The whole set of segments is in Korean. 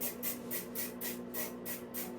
フフフフ。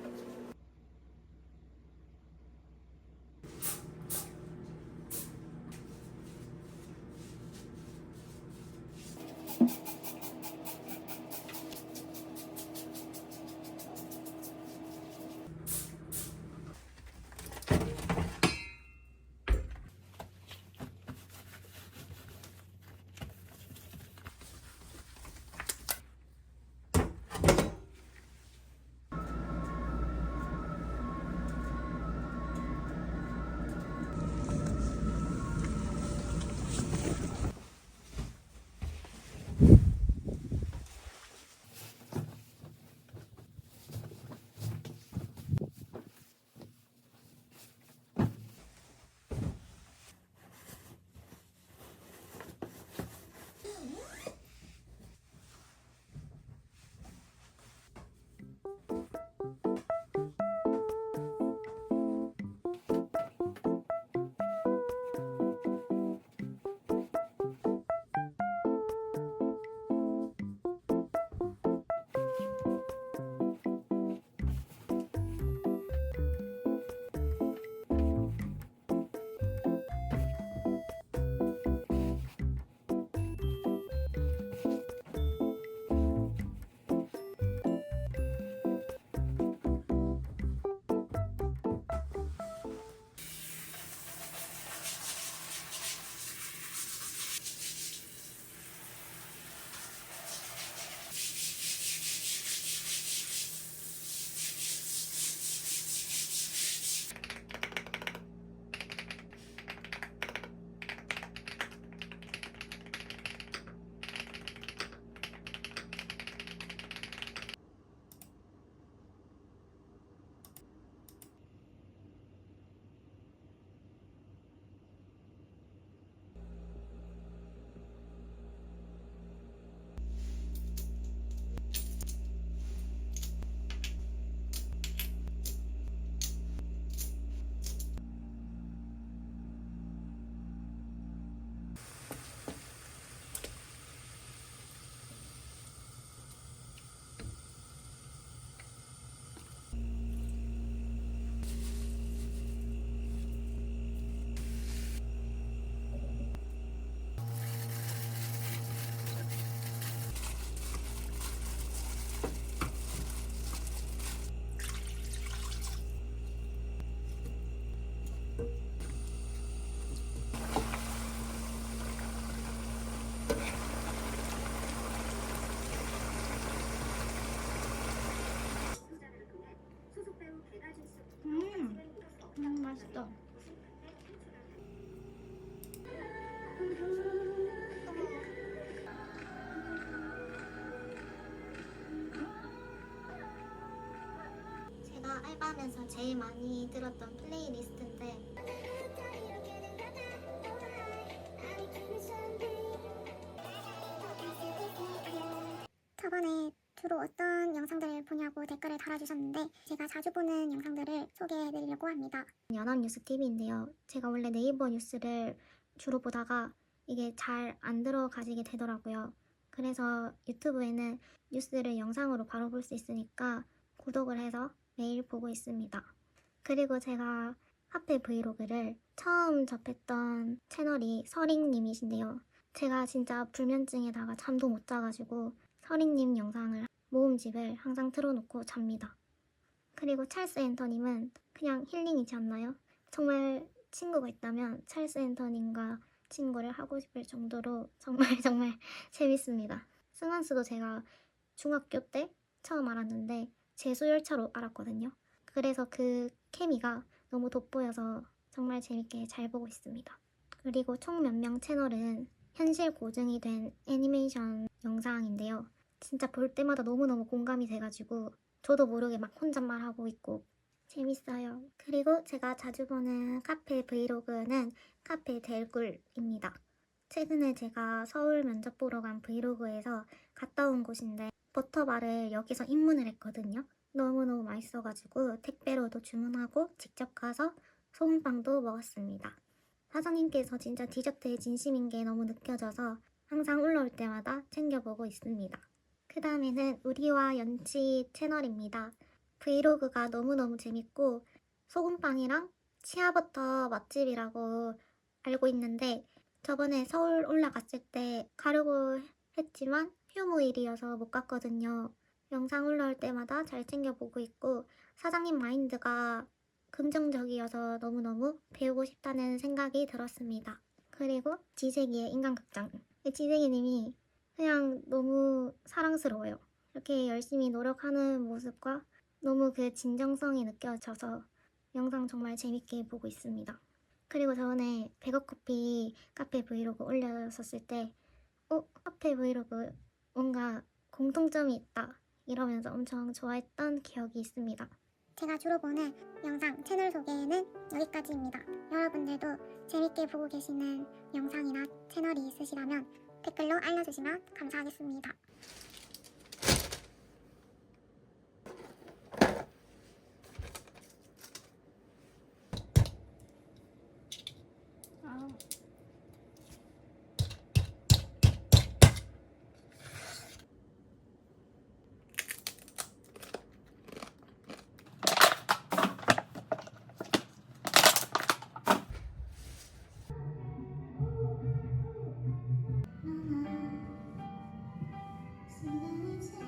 맛있다. 제가 알바하면서 제일 많이 들었던 플레이리스트인데 저번에 주로 어떤 영상들을 보냐고 댓글을 달아주셨는데 제가 자주 보는 영상들을 소개해드리려고 합니다. 연합뉴스TV인데요. 제가 원래 네이버 뉴스를 주로 보다가 이게 잘 안 들어가지게 되더라고요. 그래서 유튜브에는 뉴스를 영상으로 바로 볼 수 있으니까 구독을 해서 매일 보고 있습니다. 그리고 제가 카페 브이로그를 처음 접했던 채널이 서링님이신데요. 제가 진짜 불면증에다가 잠도 못 자가지고 서링님 영상을 모음집을 항상 틀어놓고 잡니다. 그리고 찰스 앤터님은 그냥 힐링이지 않나요? 정말 친구가 있다면 찰스 앤터님과 친구를 하고 싶을 정도로 정말 정말 재밌습니다. 승환스도 제가 중학교 때 처음 알았는데 재수열차로 알았거든요. 그래서 그 케미가 너무 돋보여서 정말 재밌게 잘 보고 있습니다. 그리고 총 몇 명 채널은 현실 고증이 된 애니메이션 영상인데요. 진짜 볼 때마다 너무너무 공감이 돼가지고 저도 모르게 막 혼잣말 하고 있고 재밌어요. 그리고 제가 자주 보는 카페 브이로그는 카페 델굴입니다. 최근에 제가 서울 면접 보러 간 브이로그에서 갔다 온 곳인데 버터바를 여기서 입문을 했거든요. 너무너무 맛있어가지고 택배로도 주문하고 직접 가서 소금빵도 먹었습니다. 사장님께서 진짜 디저트에 진심인 게 너무 느껴져서 항상 올라올 때마다 챙겨보고 있습니다. 그 다음에는 우리와 연치 채널입니다. 브이로그가 너무너무 재밌고 소금빵이랑 치아버터 맛집이라고 알고 있는데 저번에 서울 올라갔을 때 가려고 했지만 휴무일이어서 못 갔거든요. 영상 올라올 때마다 잘 챙겨보고 있고 사장님 마인드가 긍정적이어서 너무너무 배우고 싶다는 생각이 들었습니다. 그리고 지세기의 인간극장. 지세기님이 그냥 너무 사랑스러워요. 이렇게 열심히 노력하는 모습과 너무 그 진정성이 느껴져서 영상 정말 재밌게 보고 있습니다. 그리고 저번에 백업커피 카페 브이로그 올렸었을 때 어? 카페 브이로그 뭔가 공통점이 있다 이러면서 엄청 좋아했던 기억이 있습니다. 제가 주로 보는 영상 채널 소개는 여기까지입니다. 여러분들도 재밌게 보고 계시는 영상이나 채널이 있으시다면 댓글로 알려주시면 감사하겠습니다. 아. 想把你藏